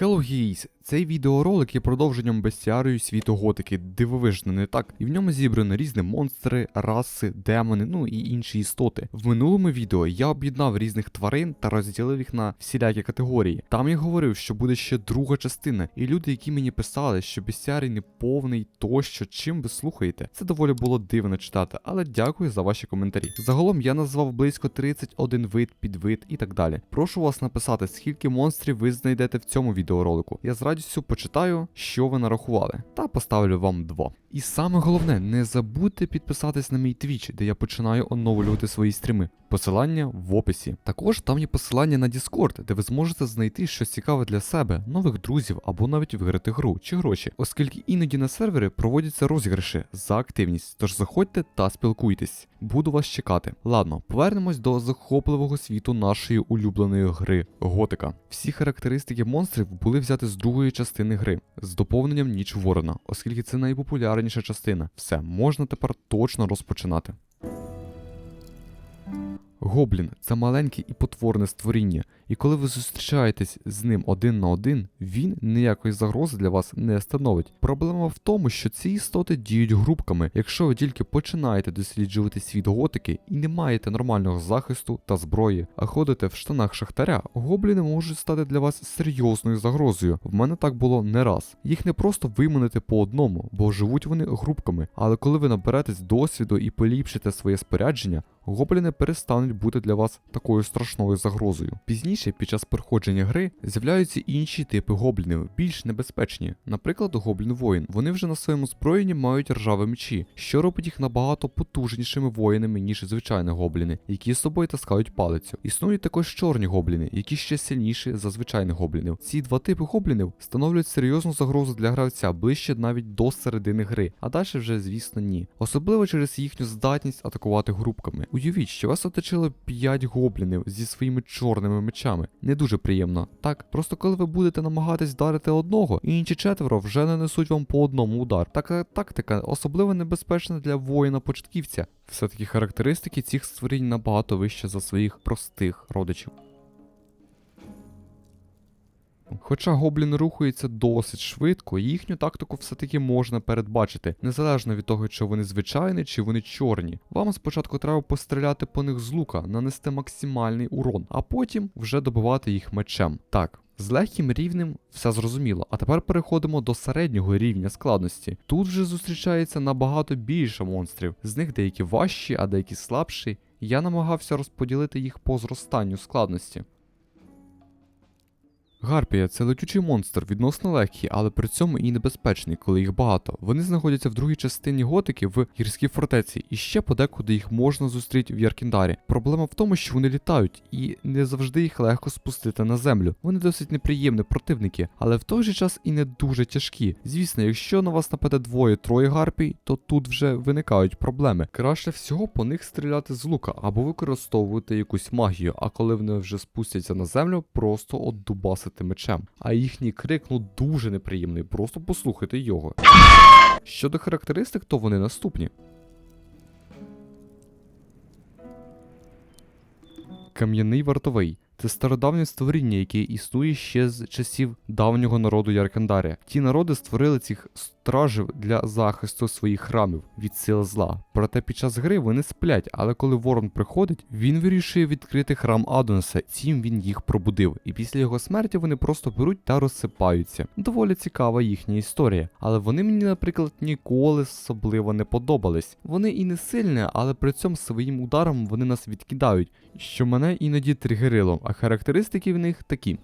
Hello Geeks! Цей відеоролик є продовженням бестіарію світу готики, дивовижно, не так? І в ньому зібрано різні монстри, раси, демони, ну і інші істоти. В минулому відео я об'єднав різних тварин та розділив їх на всілякі категорії. Там я говорив, що буде ще друга частина, і люди, які мені писали, що бестіарій не повний тощо, чим ви слухаєте. Це доволі було дивно читати, але дякую за ваші коментарі. Загалом я назвав близько 31 вид, підвид і так далі. Прошу вас написати, скільки монстрів ви знайдете в цьому відеоролику. Я з радістю почитаю, що ви нарахували, та поставлю вам два. І саме головне, не забудьте підписатись на мій твіч, де я починаю оновлювати свої стріми. Посилання в описі. Також там є посилання на Discord, де ви зможете знайти щось цікаве для себе, нових друзів або навіть виграти гру чи гроші, оскільки іноді на сервері проводяться розіграші за активність. Тож заходьте та спілкуйтесь. Буду вас чекати. Ладно, повернемось до захопливого світу нашої улюбленої гри Готика. Всі характеристики монстрів були взяти з другої частини гри з доповненням Ніч Ворона, оскільки це найпопулярніша частина. Все, можна тепер точно розпочинати. Гоблін це маленьке і потворне створіння, і коли ви зустрічаєтесь з ним один на один, він ніякої загрози для вас не становить. Проблема в тому, що ці істоти діють групками. Якщо ви тільки починаєте досліджувати світ готики і не маєте нормального захисту та зброї, а ходите в штанах шахтаря, гобліни можуть стати для вас серйозною загрозою. В мене так було не раз. Їх не просто виманити по одному, бо живуть вони групками. Але коли ви наберетесь досвіду і поліпшите своє спорядження, гобліни перестануть бути для вас такою страшною загрозою. Пізніше, під час проходження гри, з'являються інші типи гоблінів, більш небезпечні. Наприклад, гоблін воїн. Вони вже на своєму зброєнні мають ржаві мечі, що робить їх набагато потужнішими воїнами, ніж звичайні гобліни, які з собою таскають палицю. Існують також чорні гобліни, які ще сильніші за звичайних гоблінів. Ці два типи гоблінів становлять серйозну загрозу для гравця ближче навіть до середини гри, а далі вже, звісно, ні. Особливо через їхню здатність атакувати групками. Уявіть, що вас оточили 5 гоблінів зі своїми чорними мечами. Не дуже приємно. Так, просто коли ви будете намагатись вдарити одного, інші четверо вже нанесуть вам по одному удар. Така тактика особливо небезпечна для воїна-початківця. Все-таки характеристики цих створінь набагато вище за своїх простих родичів. Хоча гоблін рухається досить швидко, їхню тактику все-таки можна передбачити, незалежно від того, чи вони звичайні, чи вони чорні. Вам спочатку треба постріляти по них з лука, нанести максимальний урон, а потім вже добивати їх мечем. Так. З легким рівнем все зрозуміло, а тепер переходимо до середнього рівня складності. Тут вже зустрічається набагато більше монстрів, з них деякі важчі, а деякі слабші. Я намагався розподілити їх по зростанню складності. Гарпія це летючий монстр, відносно легкий, але при цьому і небезпечний, коли їх багато. Вони знаходяться в другій частині готики в гірській фортеці, і ще подекуди їх можна зустріти в Яркіндарі. Проблема в тому, що вони літають, і не завжди їх легко спустити на землю. Вони досить неприємні противники, але в той же час і не дуже тяжкі. Звісно, якщо на вас нападе двоє-троє гарпій, то тут вже виникають проблеми. Краще всього по них стріляти з лука або використовувати якусь магію, а коли вони вже спустяться на землю, просто от дубасити мечем. А їхній крик ну дуже неприємний, просто послухайте його. Щодо характеристик, то вони наступні. Кам'яний вартовий. Це стародавнє створіння, яке існує ще з часів давнього народу Яркандарія. Ті народи створили цих стражів для захисту своїх храмів від сил зла. Проте під час гри вони сплять, але коли ворон приходить, він вирішує відкрити храм Адонса, цим він їх пробудив. І після його смерті вони просто беруть та розсипаються. Доволі цікава їхня історія. Але вони мені, наприклад, ніколи особливо не подобались. Вони і не сильні, але при цьому своїм ударом вони нас відкидають, що мене іноді тригерило, а характеристики в них такі.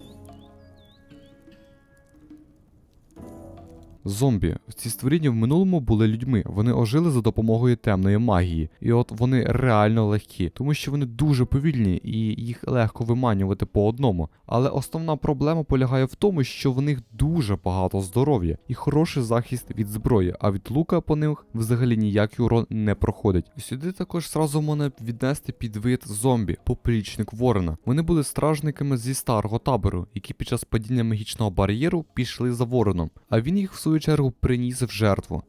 Зомбі. Ці створіння в минулому були людьми. Вони ожили за допомогою темної магії. І от вони реально легкі, тому що вони дуже повільні і їх легко виманювати по одному. Але основна проблема полягає в тому, що в них дуже багато здоров'я і хороший захист від зброї, а від лука по них взагалі ніякий урон не проходить. Сюди також зразу можна віднести під вид зомбі, поплічник Ворона. Вони були стражниками зі старого табору, які під час падіння магічного бар'єру пішли за вороном, а він їх в свою чергу приніс в жертву.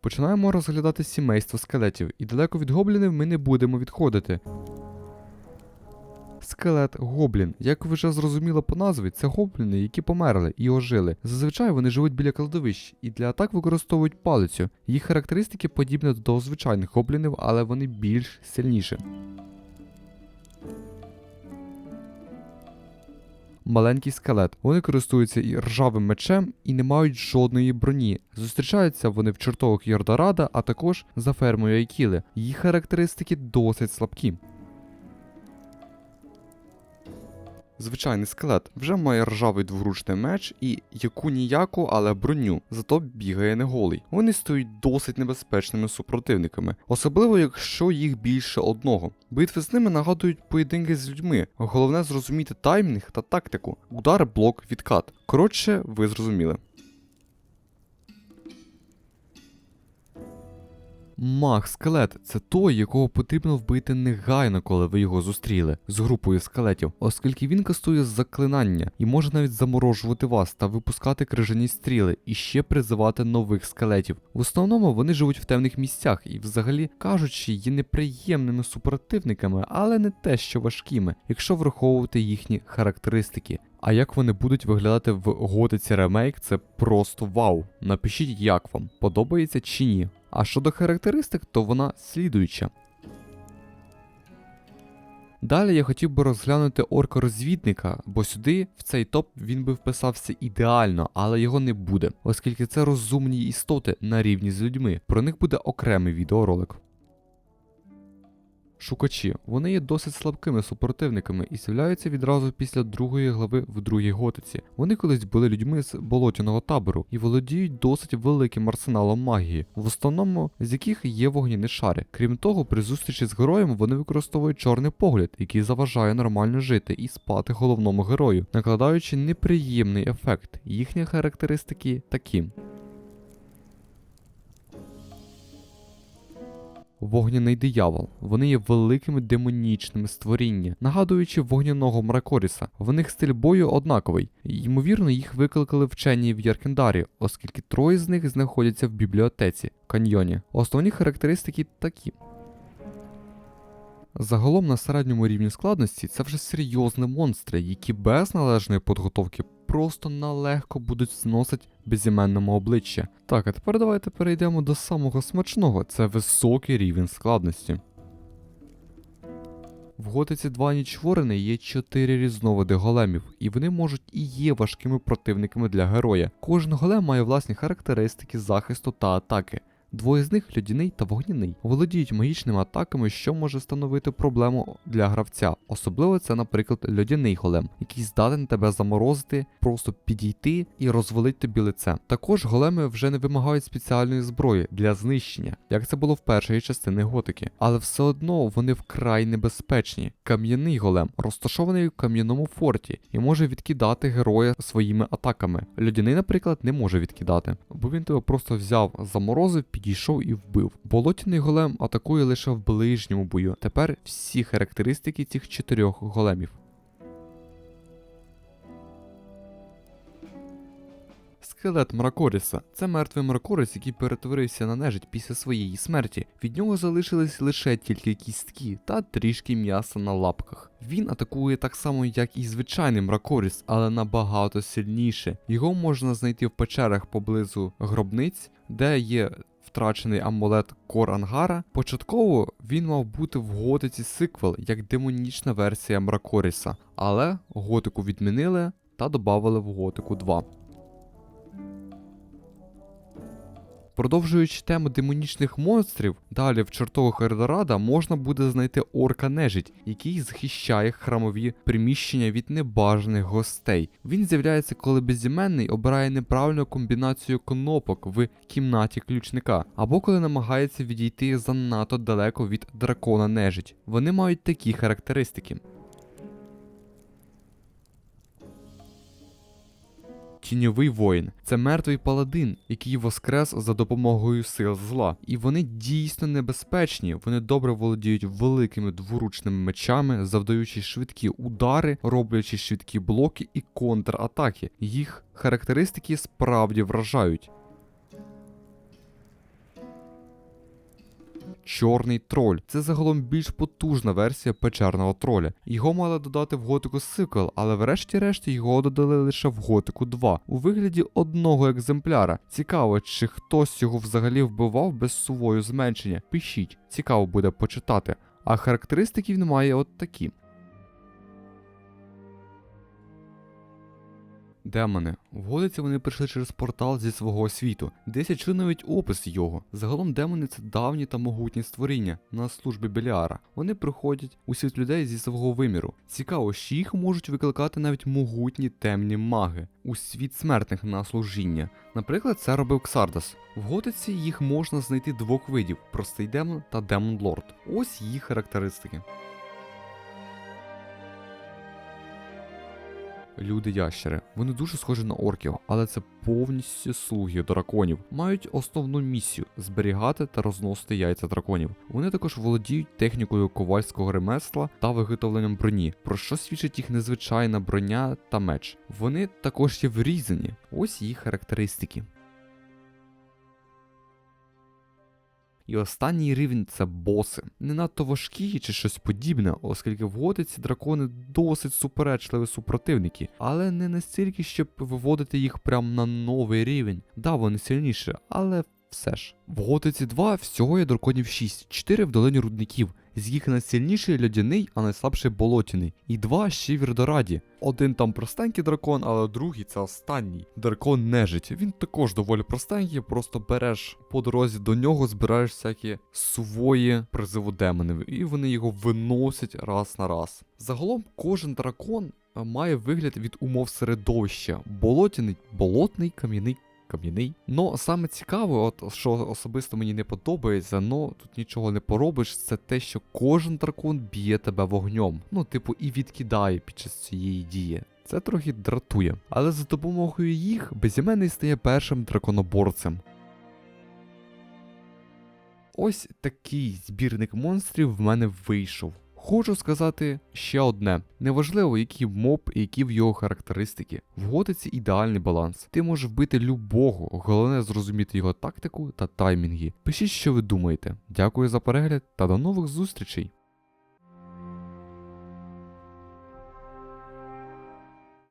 Починаємо розглядати сімейство скелетів, і далеко від гоблінів ми не будемо відходити. Скелет, гоблін. Як ви вже зрозуміли по назві, це гобліни, які померли і ожили. Зазвичай вони живуть біля кладовищ і для атак використовують палицю. Їх характеристики подібні до звичайних гоблінів, але вони більш сильніші. Маленький скелет. Вони користуються і ржавим мечем і не мають жодної броні. Зустрічаються вони в чертовах Йордорада, а також за фермою Айкіли. Їх характеристики досить слабкі. Звичайний скелет вже має ржавий дворучний меч і яку ніяку, але броню, зато бігає не голий. Вони стають досить небезпечними супротивниками, особливо якщо їх більше одного. Битви з ними нагадують поєдинки з людьми. Головне зрозуміти таймінг та тактику. Удар, блок, відкат. Коротше, ви зрозуміли. Маг скелет це той, якого потрібно вбити негайно, коли ви його зустріли з групою скелетів, оскільки він кастує заклинання і може навіть заморожувати вас та випускати крижані стріли і ще призивати нових скелетів. В основному вони живуть в темних місцях і, взагалі кажучи, є неприємними супротивниками, але не те, що важкими, якщо враховувати їхні характеристики. А як вони будуть виглядати в Готиці ремейк, це просто вау. Напишіть, як вам подобається чи ні. А щодо характеристик, то вона слідуюча. Далі я хотів би розглянути орка-розвідника, бо сюди, в цей топ, він би вписався ідеально, але його не буде, оскільки це розумні істоти на рівні з людьми. Про них буде окремий відеоролик. Шукачі. Вони є досить слабкими супротивниками і з'являються відразу після другої глави в другій готиці. Вони колись були людьми з болотяного табору і володіють досить великим арсеналом магії, в основному з яких є вогняні шари. Крім того, при зустрічі з героєм вони використовують чорний погляд, який заважає нормально жити і спати головному герою, накладаючи неприємний ефект. Їхні характеристики такі. Вогняний диявол. Вони є великими демонічними створіння, нагадуючи вогняного Мракоріса. В них стиль бою однаковий. Ймовірно, їх викликали вчені в Яркендарі, оскільки троє з них знаходяться в бібліотеці каньйоні. Основні характеристики такі. Загалом на середньому рівні складності це вже серйозні монстри, які без належної підготовки просто налегко будуть зносити безіменному обличчя. Так, а тепер давайте перейдемо до самого смачного це високий рівень складності. В Готиці 2 Нічворини є 4 різновиди големів, і вони можуть і є важкими противниками для героя. Кожен голем має власні характеристики захисту та атаки. Двоє з них льодяний та вогняний, володіють магічними атаками, що може становити проблему для гравця. Особливо це, наприклад, льодяний голем, який здатен тебе заморозити, просто підійти і розвалить тобі лице. Також големи вже не вимагають спеціальної зброї для знищення, як це було в першій частині готики, але все одно вони вкрай небезпечні. Кам'яний голем розташований в кам'яному форті і може відкидати героя своїми атаками. Льодяний, наприклад, не може відкидати, бо він тебе просто взяв, заморозив, підійшов і вбив. Болотяний голем атакує лише в ближньому бою. Тепер всі характеристики цих чотирьох големів. Скелет Мракоріса це мертвий Мракоріс, який перетворився на нежить після своєї смерті. Від нього залишились лише тільки кістки та трішки м'яса на лапках. Він атакує так само, як і звичайний Мракоріс, але набагато сильніше. Його можна знайти в печерах поблизу гробниць, де є втрачений амулет Кор Ангара. Початково він мав бути в готиці сиквел як демонічна версія Мракоріса, але готику відмінили та додали в готику 2. Продовжуючи тему демонічних монстрів, далі в чортових Ердорада можна буде знайти орка нежить, який захищає храмові приміщення від небажаних гостей. Він з'являється, коли безіменний обирає неправильну комбінацію кнопок в кімнаті ключника, або коли намагається відійти занадто далеко від дракона нежить. Вони мають такі характеристики. Тіньовий воїн це мертвий паладин, який воскрес за допомогою сил зла. І вони дійсно небезпечні. Вони добре володіють великими дворучними мечами, завдаючи швидкі удари, роблячи швидкі блоки і контратаки. Їх характеристики справді вражають. Чорний троль. Це загалом більш потужна версія печерного троля. Його мали додати в готику сиквел, але врешті-решт його додали лише в готику 2 у вигляді одного екземпляра. Цікаво, чи хтось його взагалі вбивав без сувою зменшення. Пишіть, цікаво буде почитати. А характеристики він має от такі. Демони. Вгодиться вони прийшли через портал зі свого світу. Десь чув навіть опис його. Загалом демони це давні та могутні створіння на службі Беліара. Вони приходять у світ людей зі свого виміру. Цікаво, що їх можуть викликати навіть могутні темні маги у світ смертних на служіння. Наприклад, це робив Ксардас. В готиці їх можна знайти двох видів: простий демон та демон лорд. Ось їх характеристики. Люди-ящери. Вони дуже схожі на орків, але це повністю слуги драконів. Мають основну місію зберігати та розносити яйця драконів. Вони також володіють технікою ковальського ремесла та виготовленням броні, про що свідчить їх незвичайна броня та меч. Вони також є врізані. Ось їх характеристики. І останній рівень це боси. Не надто важкі чи щось подібне, оскільки в готиці дракони досить суперечливі супротивники, але не настільки, щоб виводити їх прямо на новий рівень. Да, вони сильніші, але все ж. В готиці 2 всього є драконів 6, 4 в долині рудників. З їх найсильніший льодяний, а найслабший болотяний. І два ще в Ірдораді. Один там простенький дракон, але другий це останній. Дракон нежить. Він також доволі простенький, просто береш по дорозі до нього, збираєш всякі сувої призиву демонів, і вони його виносять раз на раз. Загалом кожен дракон е, має вигляд від умов середовища: болотяний, болотний, кам'яний. Кам'яний. Но саме цікаве, от що особисто мені не подобається, но тут нічого не поробиш, це те, що кожен дракон б'є тебе вогнем. Ну, типу, і відкидає під час цієї дії. Це трохи дратує. Але за допомогою їх безіменний стає першим драконоборцем. Ось такий збірник монстрів в мене вийшов. Хочу сказати ще одне: неважливо, який моб і які в його характеристики. В готиці ідеальний баланс. Ти можеш вбити любого, головне зрозуміти його тактику та таймінги. Пишіть, що ви думаєте. Дякую за перегляд та до нових зустрічей!